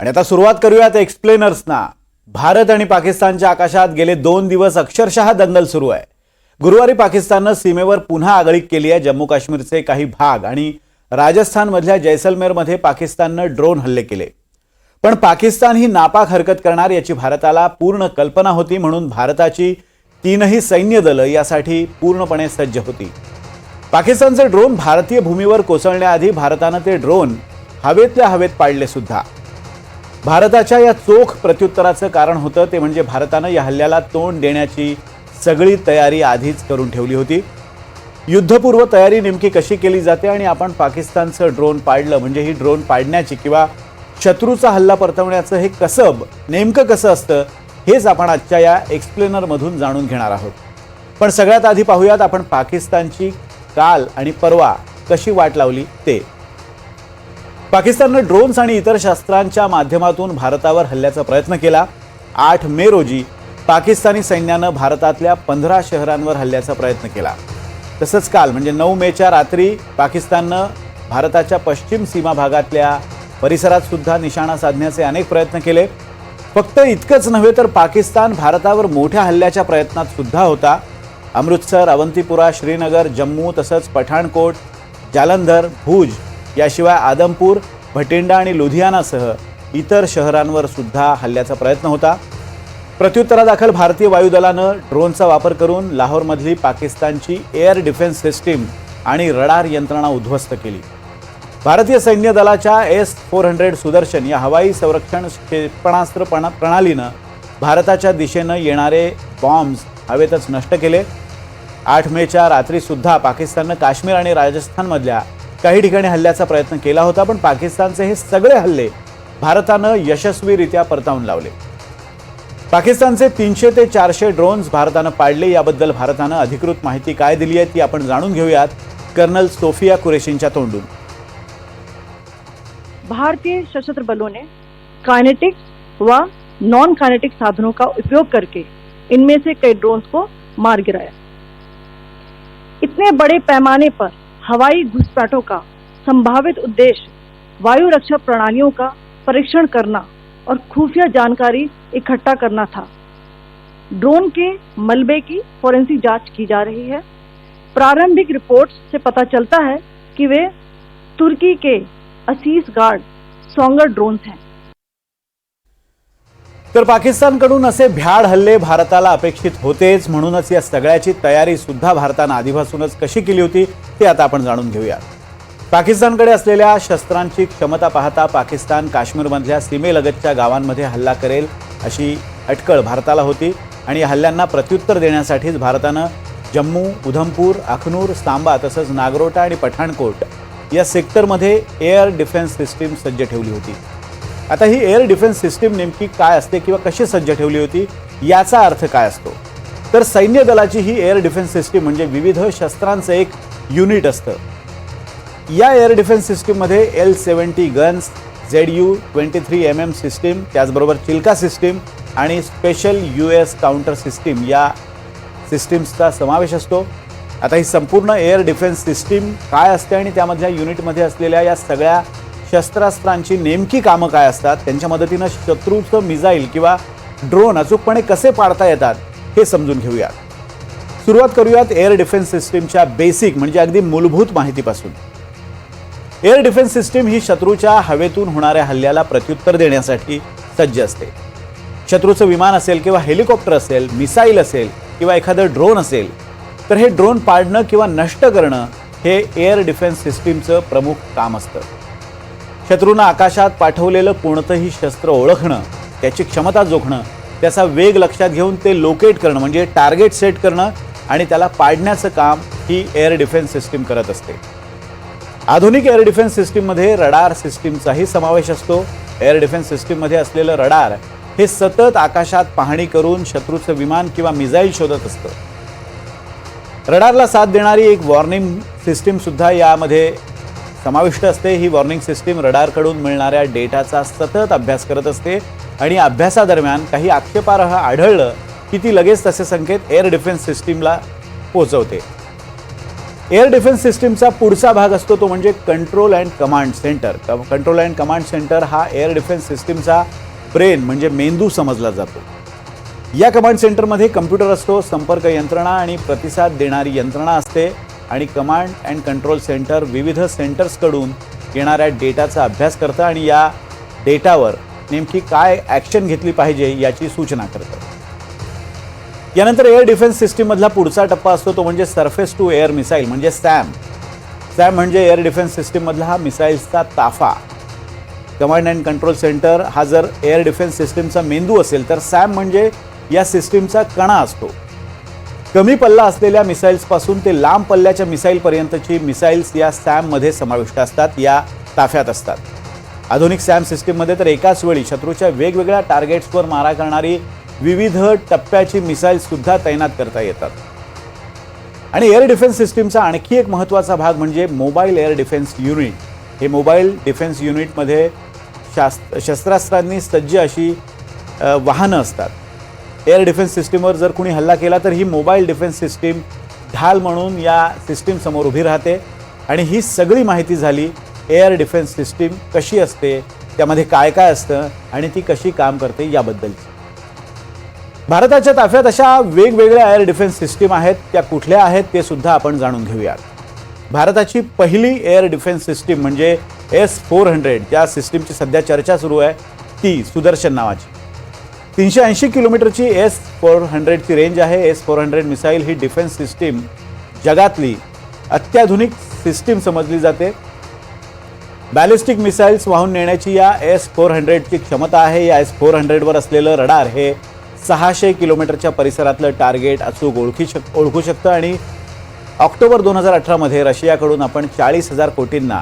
आणि आता सुरुवात करूयात एक्सप्लेनर्सना. भारत आणि पाकिस्तानच्या आकाशात गेले दोन दिवस अक्षरशः दंगल सुरू आहे. गुरुवारी पाकिस्ताननं सीमेवर पुन्हा आगळीक केली आहे जम्मू काश्मीरचे काही भाग आणि राजस्थानमधल्या जैसलमेरमध्ये पाकिस्ताननं ड्रोन हल्ले केले. पण पाकिस्तान ही नापाक हरकत करणार याची भारताला पूर्ण कल्पना होती म्हणून भारताची तीनही सैन्य दलं यासाठी पूर्णपणे सज्ज होती. पाकिस्तानचे ड्रोन भारतीय भूमीवर कोसळण्याआधी भारतानं ते ड्रोन हवेतल्या हवेत पाडले सुद्धा. भारताच्या या चोख प्रत्युत्तराचं कारण होतं ते म्हणजे भारतानं या हल्ल्याला तोंड देण्याची सगळी तयारी आधीच करून ठेवली होती. युद्धपूर्व तयारी नेमकी कशी केली जाते आणि आपण पाकिस्तानचं ड्रोन पाडलं म्हणजे ही ड्रोन पाडण्याची किंवा शत्रूचा हल्ला परतवण्याचं हे कसब नेमकं कसं असतं हेच आपण आजच्या या एक्सप्लेनरमधून जाणून घेणार आहोत. पण सगळ्यात आधी पाहूयात आपण पाकिस्तानची काल आणि परवा कशी वाट लावली ते. पाकिस्ताननं ड्रोन्स आणि इतर शस्त्रांच्या माध्यमातून भारतावर हल्ल्याचा प्रयत्न केला. आठ मे रोजी पाकिस्तानी सैन्यानं भारतातल्या पंधरा शहरांवर हल्ल्याचा प्रयत्न केला. तसंच काल म्हणजे नऊ मेच्या रात्री पाकिस्ताननं भारताच्या पश्चिम सीमा भागातल्या परिसरात सुद्धा निशाणा साधण्याचे अनेक प्रयत्न केले. फक्त इतकंच नव्हे तर पाकिस्तान भारतावर मोठ्या हल्ल्याच्या प्रयत्नात सुद्धा होता. अमृतसर अवंतीपुरा श्रीनगर जम्मू तसंच पठाणकोट जालंधर भुज याशिवाय आदमपूर भटिंडा आणि लुधियानासह इतर शहरांवर सुद्धा हल्ल्याचा प्रयत्न होता. प्रत्युत्तरादाखल भारतीय वायुदलानं ड्रोनचा वापर करून लाहोरमधली पाकिस्तानची एअर डिफेन्स सिस्टीम आणि रडार यंत्रणा उद्ध्वस्त केली. भारतीय सैन्य दलाच्या एस फोर हंड्रेड सुदर्शन या हवाई संरक्षण क्षेपणास्त्र प्रणा प्रणालीनं भारताच्या दिशेनं येणारे बॉम्ब्स हवेतच नष्ट केले. आठ मेच्या रात्रीसुद्धा पाकिस्ताननं काश्मीर आणि राजस्थानमधल्या काही ठिकाणी हल्ल्याचा प्रयत्न केला होता पण पाकिस्तानचे हे सगळे हल्ले भारतानं यशस्वीरित्या परतावून लावले. पाकिस्तानचे तीनशे ते चारशे ड्रोन्स भारतानं पाडले याबद्दल भारतानं अधिकृत माहिती काय दिली आहे ती आपण जाणून घेऊयात कर्नल सोफिया कुरेशींच्या तोंडून. भारतीय सशस्त्र बलों ने काइनेटिक व नॉन काइनेटिक साधनों का उपयोग करके इनमें से कई ड्रोन्स को मार गिराया। इतने बड़े पैमाने पर हवाई घुसपैठों का संभावित उद्देश्य वायु रक्षा प्रणालियों का परीक्षण करना और खुफिया जानकारी इकट्ठा करना था। ड्रोन के मलबे की फोरेंसिक जाँच की जा रही है। प्रारंभिक रिपोर्ट्स से पता चलता है कि वे तुर्की के असीस गार्ड सॉन्गर ड्रोन्स हैं। तर पाकिस्तानकडून असे भ्याड हल्ले भारताला अपेक्षित होतेच, म्हणूनच या सगळ्याची तयारी सुद्धा भारतानं आधीपासूनच कशी केली होती ते आता आपण जाणून घेऊया पाकिस्तानकडे असलेल्या शस्त्रांची क्षमता पाहता पाकिस्तान काश्मीरमधल्या सीमेलगतच्या गावांमध्ये हल्ला करेल अशी अटकळ भारताला होती आणि या हल्ल्यांना प्रत्युत्तर देण्यासाठीच भारतानं जम्मू उधमपूर अखनूर सांबा तसंच नागरोटा आणि पठाणकोट या सेक्टरमध्ये एअर डिफेन्स सिस्टीम सज्ज ठेवली होती. आता ही एअर डिफेन्स सिस्टीम नेमकी काय असते किंवा कशी सज्ज ठेवली होती याचा अर्थ काय असतो? तर सैन्य दलाची ही एअर डिफेन्स सिस्टीम म्हणजे विविध शस्त्रांचं एक युनिट असतं. या एअर डिफेन्स सिस्टीममध्ये L seventy guns Z U twenty three M M system त्याचबरोबर चिल्का सिस्टीम आणि special U S counter system या सिस्टीम्सचा समावेश असतो. आता ही संपूर्ण एअर डिफेन्स सिस्टीम काय असते आणि त्यामधल्या युनिटमध्ये असलेल्या या सगळ्या शस्त्रास्त्रांची नेमकी कामं काय असतात त्यांच्या मदतीनं शत्रूचं मिझाईल किंवा ड्रोन अचूकपणे कसे पाडता येतात हे समजून घेऊयात. सुरुवात करूयात एअर डिफेन्स सिस्टीमच्या बेसिक म्हणजे अगदी मूलभूत माहितीपासून. एअर डिफेन्स सिस्टीम ही शत्रूच्या हवेतून होणाऱ्या हल्ल्याला प्रत्युत्तर देण्यासाठी सज्ज असते. शत्रूचं विमान असेल किंवा हेलिकॉप्टर असेल मिसाईल असेल किंवा एखादं ड्रोन असेल तर हे ड्रोन पाडणं किंवा नष्ट करणं हे एअर डिफेन्स सिस्टीमचं प्रमुख काम असतं. शत्रूनं आकाशात पाठवलेलं कोणतंही शस्त्र ओळखणं त्याची क्षमता जोखणं त्याचा वेग लक्षात घेऊन ते लोकेट करणं म्हणजे टार्गेट सेट करणं आणि त्याला पाडण्याचं काम ही एअर डिफेन्स सिस्टीम करत असते. आधुनिक एअर डिफेन्स सिस्टीममध्ये रडार सिस्टीमचाही समावेश असतो. एअर डिफेन्स सिस्टीममध्ये असलेलं रडार हे सतत आकाशात पाहणी करून शत्रूचं विमान किंवा मिझाईल शोधत असतं. रडारला साथ देणारी एक वॉर्निंग सिस्टीमसुद्धा यामध्ये समाविष्ट असते. ही वॉर्निंग सिस्टीम रडारकडून मिळणाऱ्या डेटाचा सतत अभ्यास करत असते. आणि अभ्यासादरम्यान काही आक्षेपार्ह आढळलं की ती लगेच तसे संकेत एअर डिफेन्स सिस्टीमला पोहोचवते. एअर डिफेन्स सिस्टीमचा पुढचा भाग असतो तो म्हणजे control and command centre. Control and command centre हा एअर डिफेन्स सिस्टीमचा ब्रेन म्हणजे मेंदू समजला जातो. या कमांड सेंटरमध्ये कम्प्युटर असतो संपर्क यंत्रणा आणि प्रतिसाद देणारी यंत्रणा असते आणि कमांड अँड कंट्रोल सेंटर विविध सेंटर्सकडून येणाऱ्या डेटाचा अभ्यास करतं आणि या डेटावर नेमकी काय ॲक्शन घेतली पाहिजे याची सूचना करतं. यानंतर एअर डिफेन्स सिस्टीममधला पुढचा टप्पा असतो तो म्हणजे सरफेस टू एअर मिसाईल म्हणजे सॅम सॅम म्हणजे एअर डिफेन्स सिस्टीममधला हा मिसाईल्सचा ताफा. कमांड अँड कंट्रोल सेंटर हा जर एअर डिफेन्स सिस्टीमचा मेंदू असेल तर सॅम म्हणजे या सिस्टीमचा कणा असतो. कमी पल्ला असलेल्या मिसाईल्सपासून ते लांब पल्ल्याच्या मिसाईलपर्यंतची मिसाईल्स या सॅममध्ये समाविष्ट असतात या ताफ्यात असतात. आधुनिक सॅम सिस्टीममध्ये तर एकाच वेळी शत्रूच्या वेगवेगळ्या टार्गेट्सवर मारा करणारी विविध टप्प्याची मिसाईल्ससुद्धा तैनात करता येतात. आणि एअर डिफेन्स सिस्टीमचा आणखी एक महत्त्वाचा भाग म्हणजे मोबाईल एअर डिफेन्स युनिट. हे मोबाईल डिफेन्स युनिटमध्ये शास्त्र शस्त्रास्त्रांनी सज्ज अशी वाहनं असतात. एअर डिफेन्स सिस्टीमवर जर कुणी हल्ला केला तर ही मोबाईल डिफेन्स सिस्टीम ढाल म्हणून या सिस्टीमसमोर उभी राहते. आणि ही सगळी माहिती झाली एअर डिफेन्स सिस्टीम कशी असते त्यामध्ये काय काय असतं आणि ती कशी काम करते याबद्दलची. भारताच्या ताफ्यात अशा वेगवेगळ्या एअर डिफेन्स सिस्टीम आहेत त्या कुठल्या आहेत ते सुद्धा आपण जाणून घेऊयात. भारताची पहिली एअर डिफेन्स सिस्टीम म्हणजे एस फोर हंड्रेड त्या सिस्टीमची सध्या चर्चा सुरू आहे ती सुदर्शन नावाची. तीनशे ऐंशी किलोमीटरची एस फोर हंड्रेडची रेंज आहे. एस फोर हंड्रेड मिसाईल ही डिफेन्स सिस्टीम जगातली अत्याधुनिक सिस्टीम समजली जाते. बॅलिस्टिक मिसाईल्स वाहून नेण्याची या एस फोर हंड्रेडची क्षमता आहे. या एस फोर हंड्रेडवर असलेलं रडार हे सहाशे किलोमीटरच्या परिसरातलं टार्गेट अचूक ओळखी शक ओळखू शकतं आणि ऑक्टोबर दोन हजार अठरामध्ये रशियाकडून आपण चाळीस हजार कोटींना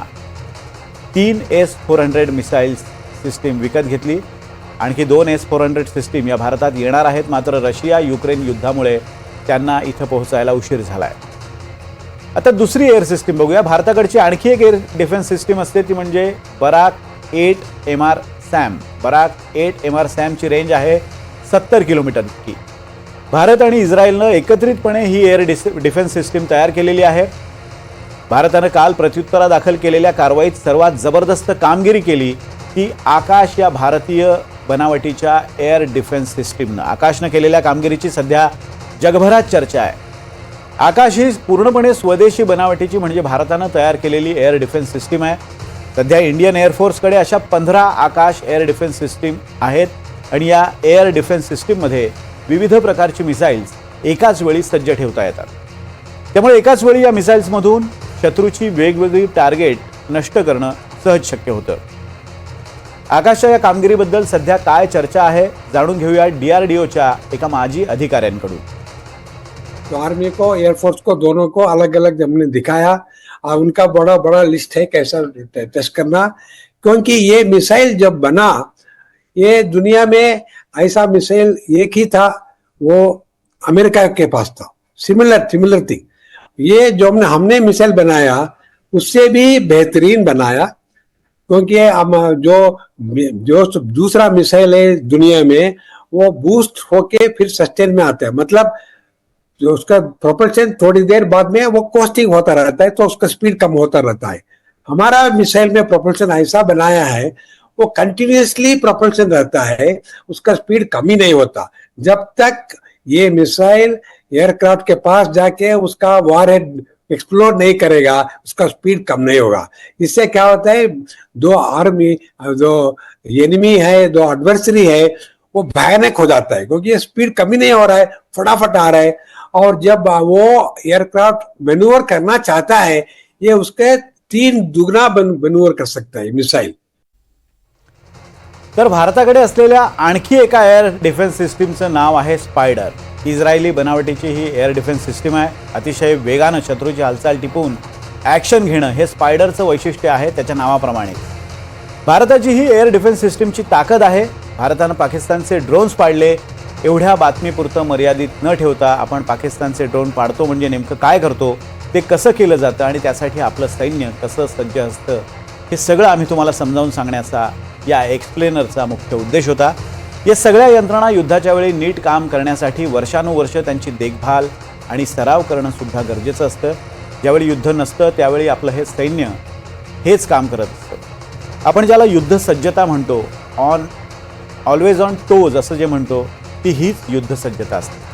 तीन S four hundred missiles system विकत घेतली. आणखी दोन एस फोर हंड्रेड सिस्टीम या भारतात येणार आहेत मात्र रशिया युक्रेन युद्धामुळे त्यांना इथं पोहोचायला उशीर झाला आहे आता दुसरी एअर सिस्टीम बघूया. भारताकडची आणखी एक एअर डिफेन्स सिस्टीम असते ती म्हणजे Barak eight M R SAM. Barak eight M R सॅमची range आहे. सत्तर किलोमीटर इतकी भारत आणि इस्रायलनं एकत्रितपणे ही एअर डिस डिफेन्स सिस्टीम तयार केलेली आहे. भारतानं काल प्रत्युत्तरादाखल केलेल्या कारवाईत सर्वात जबरदस्त कामगिरी केली ती आकाश या भारतीय बनावटीच्या एअर डिफेन्स सिस्टीमनं आकाशनं केलेल्या कामगिरीची सध्या जगभरात चर्चा आहे. आकाश ही पूर्णपणे स्वदेशी बनावटीची म्हणजे भारतानं तयार केलेली एअर डिफेन्स सिस्टीम आहे. सध्या इंडियन एअरफोर्सकडे अशा पंधरा आकाश एअर डिफेन्स सिस्टीम आहेत. आणि या एअर डिफेन्स सिस्टीममध्ये विविध प्रकारची मिसाईल्स एकाच वेळी सज्ज ठेवता येतात. त्यामुळे एकाच वेळी या मिसाईल्समधून शत्रूची वेगवेगळी टार्गेट नष्ट करणं सहज शक्य होतं. आकाशच्या या कामगिरीबद्दल सध्या काय चर्चा आहे जाणून घेऊया डीआरडीओच्या एका माजी अधिकाऱ्यांकडून. तो आर्मी को एयरफोर्स को दोनों को अलग अलग हमने दिखाया. और उनका बड़ा बड़ा लिस्ट है कैसा टेस्ट करना। क्योंकि ये मिसाइल जब बना ये दुनिया में ऐसा मिसाइल एक ही था, वो अमेरिका के पास था। सिमिलर सिमिलर थी ये जो हमने हमने मिसाइल बनाया, उससे भी बेहतरीन बनाया, क्योंकि हम जो जो दूसरा मिसाइल है दुनिया में, वो बूस्ट होके फिर सस्टेन में आता है। मतलब जो उसका प्रोपल्शन थोड़ी देर बाद में वो कोस्टिंग होता रहता है तो उसका स्पीड कम होता रहता है। हमारा मिसाइल में प्रोपल्शन ऐसा बनाया है वो कंटिन्यूसली प्रोपल्शन रहता है, उसका स्पीड कम ही नहीं होता। जब तक ये मिसाइल एयरक्राफ्ट के पास जाके उसका वार हेड एक्सप्लोर नहीं करेगा, उसका स्पीड कम नहीं होगा। इससे क्या होता है, दो आर्मी जो एनिमी है, दो एडवर्सरी है, वो भयानक हो जाता है, क्योंकि ये स्पीड कम ही नहीं हो रहा है, फटाफट आ रहा है। और जब वो एयरक्राफ्ट मैन्यूवर करना चाहता है, ये उसके तीन दुगना मैन्यूवर कर सकता है मिसाइल तर भारताकडे असलेल्या आणखी एका एअर डिफेन्स सिस्टीमचं नाव आहे स्पायडर इस्रायली बनावटीची ही एअर डिफेन्स सिस्टीम आहे. अतिशय वेगानं शत्रूची हालचाल टिपून ॲक्शन घेणं हे स्पायडरचं वैशिष्ट्य आहे त्याच्या नावाप्रमाणे. भारताची ही एअर डिफेन्स सिस्टीमची ताकद आहे. भारतानं पाकिस्तानचे ड्रोन्स पाडले. एवढ्या बातमीपुरतं मर्यादित न ठेवता आपण पाकिस्तानचे ड्रोन पाडतो म्हणजे नेमकं काय करतो ते कसं केलं जातं आणि त्यासाठी आपलं सैन्य कसं सज्ज असतं हे सगळं आम्ही तुम्हाला समजावून सांगण्याचा या एक्सप्लेनरचा मुख्य उद्देश होता. या सगळ्या यंत्रणा युद्धाच्या वेळी नीट काम करण्यासाठी वर्षानुवर्ष त्यांची देखभाल आणि सराव करणं सुद्धा गरजेचं असतं. ज्यावेळी युद्ध नसतं त्यावेळी आपलं हे सैन्य हेच काम करत असतं. आपण ज्याला युद्ध सज्जता म्हणतो ऑन ऑलवेज ऑन टोज असं जे म्हणतो ती हीच युद्ध सज्जता असते.